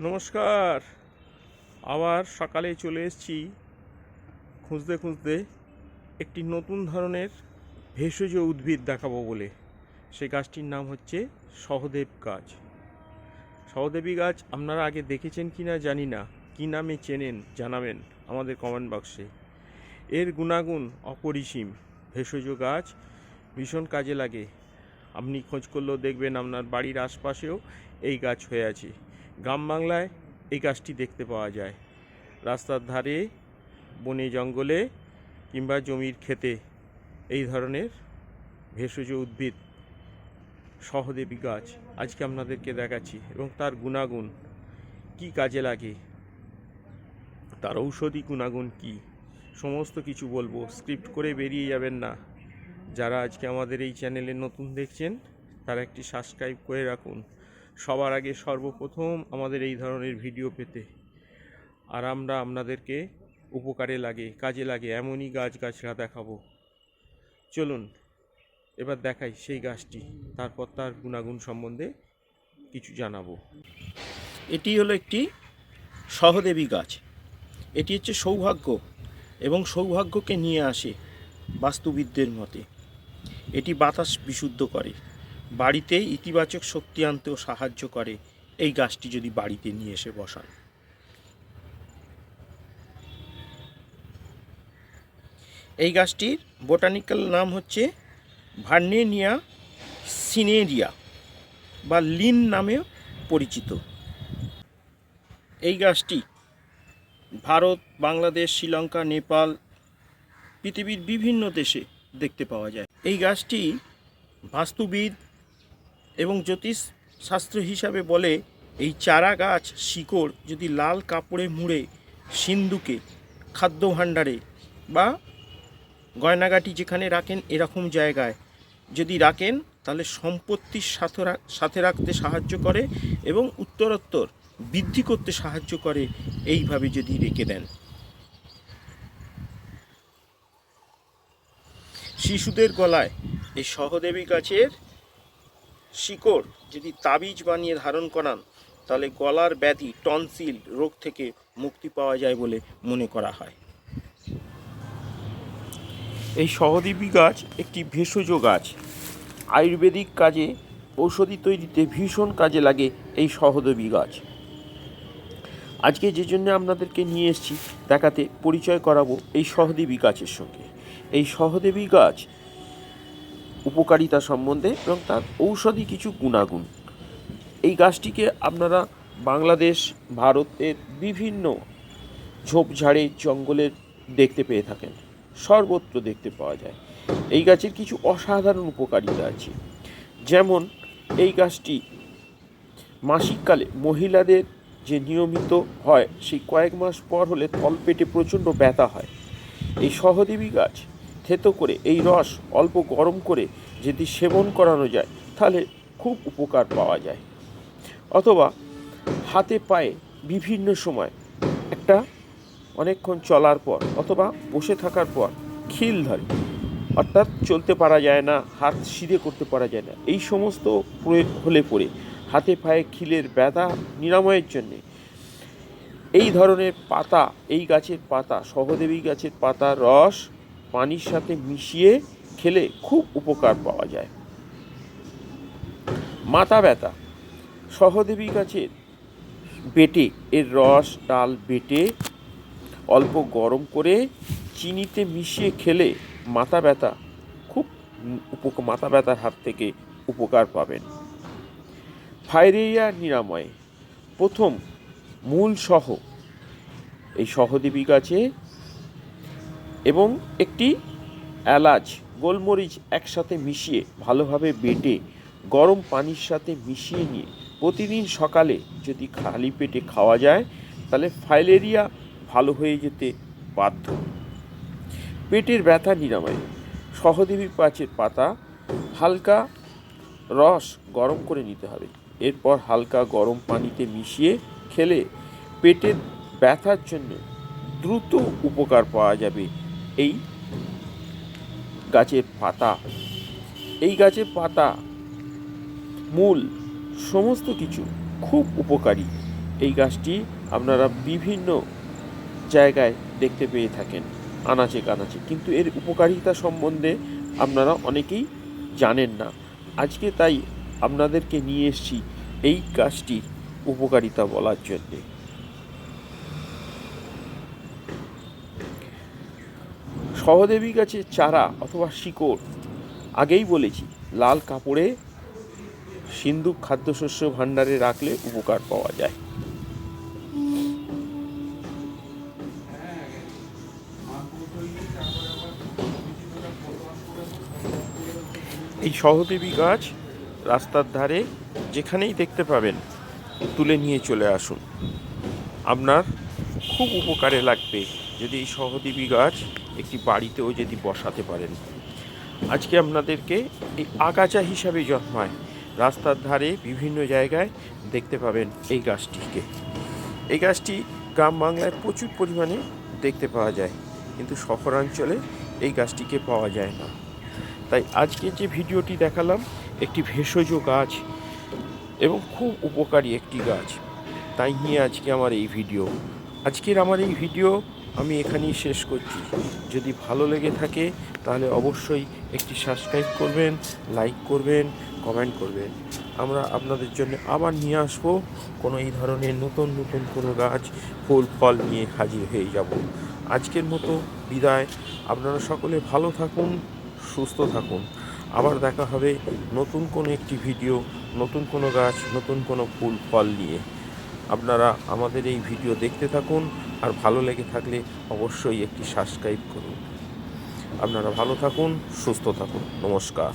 নমস্কার। আবার সকালে চলে এসেছি খুঁজতে খুঁজতে একটি নতুন ধরনের ভেষজ উদ্ভিদ দেখাবো বলে। সেই গাছটির নাম হচ্ছে সহদেব গাছ। সহদেবী গাছ আপনারা আগে দেখেছেন কি না জানি না। কী নামে চেনেন জানাবেন আমাদের কমেন্ট বক্সে এর গুণাগুণ অপরিসীম। ভেষজ গাছ ভীষণ কাজে লাগে। আপনি খোঁজ করলেও দেখবেন আপনার বাড়ির আশপাশেও এই গাছ হয়ে আছে। গ্রাম বাংলায় এই গাছটি দেখতে পাওয়া যায়। রাস্তার ধারে, বনে জঙ্গলে কিংবা জমির ক্ষেতে এই ধরনের ভেষজ উদ্ভিদ, সহদেবী গাছ আজকে আপনাদেরকে দেখাচ্ছি এবং তার গুণাগুণ কি কাজে লাগে, তার ঔষধি গুণাগুণ কি, সমস্ত কিছু বলব। স্ক্রিপ্ট করে বেরিয়ে যাবেন না। যারা আজকে আমাদের এই চ্যানেলে নতুন দেখছেন, তারা একটি সাবস্ক্রাইব করে রাখুন। সবার আগে সর্বপ্রথম আমাদের এই ধরনের ভিডিও পেতে। আর আমরা আপনাদেরকে উপকারে লাগে, কাজে লাগে, এমনই গাছ গাছরা দেখাবো। চলুন, এবার দেখাই সেই গাছটি, তারপর তার গুণাগুণ সম্বন্ধে কিছু জানাব। এটি হলো একটি সহদেবী গাছ। এটি হচ্ছে সৌভাগ্য এবং সৌভাগ্যকে নিয়ে আসে বাস্তুবিদদের মতে। এটি বাতাস বিশুদ্ধ করে। বাড়িতে ইতিবাচক শক্তি আনতেও সাহায্য করে। এই গাছটি যদি বাড়িতে নিয়ে এসে বসান। এই গাছটির বোটানিক্যাল নাম হচ্ছে ভার্নেনিয়া সিনেরিয়া বা লিন নামেও পরিচিত। এই গাছটি ভারত, বাংলাদেশ, শ্রীলঙ্কা, নেপাল, পৃথিবীর বিভিন্ন দেশে দেখতে পাওয়া যায়। এই গাছটি বাস্তুবিদ এবং জ্যোতিষ শাস্ত্র হিসাবে বলে, এই চারা গাছ শিকড় যদি লাল কাপড়ে মুড়ে সিন্ধুকে, খাদ্য ভাণ্ডারে বা গয়নাগাটি যেখানে রাখেন এরকম জায়গায় যদি রাখেন, তাহলে সম্পত্তির সাথে সাথে রাখতে সাহায্য করে এবং উত্তরোত্তর বৃদ্ধি করতে সাহায্য করে, এইভাবে যদি রেখে দেন। শিশুদের গলায় এই সহদেবী গাছের শিকড় যদি তাবিজ বানিয়ে ধারণ করান, তাহলে গলার ব্যাধি, টনসিল রোগ থেকে মুক্তি পাওয়া যায় বলে মনে করা হয়। এই সহদেবী গাছ একটি ভেষজ গাছ। আয়ুর্বেদিক কাজে ঔষধি তৈরিতে ভীষণ কাজে লাগে এই সহদেবী গাছ। আজকে যে জন্য আপনাদেরকে নিয়ে এসেছি, দেখাতে পরিচয় করাবো এই সহদেবী গাছের সঙ্গে। এই সহদেবী গাছ উপকারিতা সম্বন্ধে এবং তার ঔষধি কিছু গুণাগুণ। এই গাছটিকে আপনারা বাংলাদেশ, ভারতের বিভিন্ন ঝোপঝাড়ে, জঙ্গলের দেখতে পেয়ে থাকেন। সর্বত্র দেখতে পাওয়া যায়। এই গাছের কিছু অসাধারণ উপকারিতা আছে। যেমন, এই গাছটি মাসিককালে মহিলাদের যে নিয়মিত হয়, সেই কয়েক মাস পর হলে তলপেটে প্রচণ্ড ব্যথা হয়। এই সহদেবী গাছ থেতো করে এই রস অল্প গরম করে যদি সেবন করানো যায়, তাহলে খুব উপকার পাওয়া যায়। অথবা হাতে পায়ে বিভিন্ন সময় একটা অনেকক্ষণ চলার পর অথবা বসে থাকার পর খিল ধরে। অর্থাৎ চলতে পারা যায় না, হাত সিধে করতে পারা যায় না। এই সমস্ত প্রয়োগ হলে পরে হাতে পায়ে খিলের ব্যথা নিরাময়ের জন্যে এই ধরনের পাতা, এই গাছের পাতা, সহদেবী গাছের পাতা, রস পানির সাথে মিশিয়ে খেলে খুব উপকার পাওয়া যায়। মাথা ব্যথা। সহদেবী গাছের বেটে এর রস, ডাল বেটে অল্প গরম করে চিনিতে মিশিয়ে খেলে মাথা ব্যথা খুব মাথা ব্যথার হাত থেকে উপকার পাবেন। ফাইরেরিয়া নিরাময়। প্রথম মূল সহ। এই সহদেবী গাছে এবং একটি এলাচ, গোলমরিচ একসাথে মিশিয়ে ভালোভাবে বেটে, গরম পানির সাথে মিশিয়ে নিয়ে প্রতিদিন সকালে যদি খালি পেটে খাওয়া যায়, তাহলে ফাইলেরিয়া ভালো হয়ে যেতে বাধ্য। পেটের ব্যথা নিরাময়, সহদেবী পাঁচের পাতা, হালকা রস গরম করে নিতে হবে। এরপর হালকা গরম পানিতে মিশিয়ে খেলে পেটের ব্যথার জন্য দ্রুত উপকার পাওয়া যাবে। এই গাছের পাতা, এই গাছের পাতা মূল সমস্ত কিছু খুব উপকারী। এই গাছটি আপনারা বিভিন্ন জায়গায় দেখতে পেয়ে থাকেন, আনাচে কানাচে। কিন্তু এর উপকারিতা সম্বন্ধে আপনারা অনেকেই জানেন না। আজকে তাই আপনাদেরকে নিয়ে এসেছি এই গাছটির উপকারিতা বলার জন্যে। সহদেবী গাছের চারা অথবা শিকড় আগেই বলেছি, লাল কাপড়ে সিন্ধুক খাদ্যশস্য ভাণ্ডারে রাখলে উপকার পাওয়া যায়। এই সহদেবী গাছ রাস্তার ধারে যেখানেই দেখতে পাবেন, তুলে নিয়ে চলে আসুন। আপনার খুব উপকারে লাগবে। যদি এই সহদেবী গাছ একটি বাড়িতেও যদি বসাতে পারেন। আজকে আপনাদেরকে এই আগাছা হিসাবে জন্মায়। রাস্তার ধারে বিভিন্ন জায়গায় দেখতে পাবেন এই গাছটিকে। এই গাছটি গ্রাম বাংলায় প্রচুর পরিমাণে দেখতে পাওয়া যায়, কিন্তু শহরাঞ্চলে এই গাছটিকে পাওয়া যায় না। তাই আজকে যে ভিডিওটি দেখালাম একটি ভেষজ গাছ এবং খুব উপকারী একটি গাছ। তাই নিয়ে আজকে আমার এই ভিডিও। আজকের আমার এই ভিডিও আমি এখানেই শেষ করছি। যদি ভালো লেগে থাকে, তাহলে অবশ্যই একটি সাবস্ক্রাইব করবেন লাইক করবেন কমেন্ট করবেন। আমরা আপনাদের জন্য আবার নিয়ে আসব কোনো এই ধরনের নতুন নতুন কোনো গাছ, ফুল, ফল নিয়ে হাজির হয়ে যাব। আজকের মতো বিদায়। আপনারা সকলে ভালো থাকুন, সুস্থ থাকুন। আবার দেখা হবে নতুন কোনো একটি ভিডিও নতুন কোনো গাছ, নতুন কোনো ফুল, ফল নিয়ে। আপনারা আমাদের এই ভিডিও দেখতে থাকুন, আর ভালো লেগে থাকলে অবশ্যই একটি সাবস্ক্রাইব করুন। আপনারা ভালো থাকুন, সুস্থ থাকুন। নমস্কার।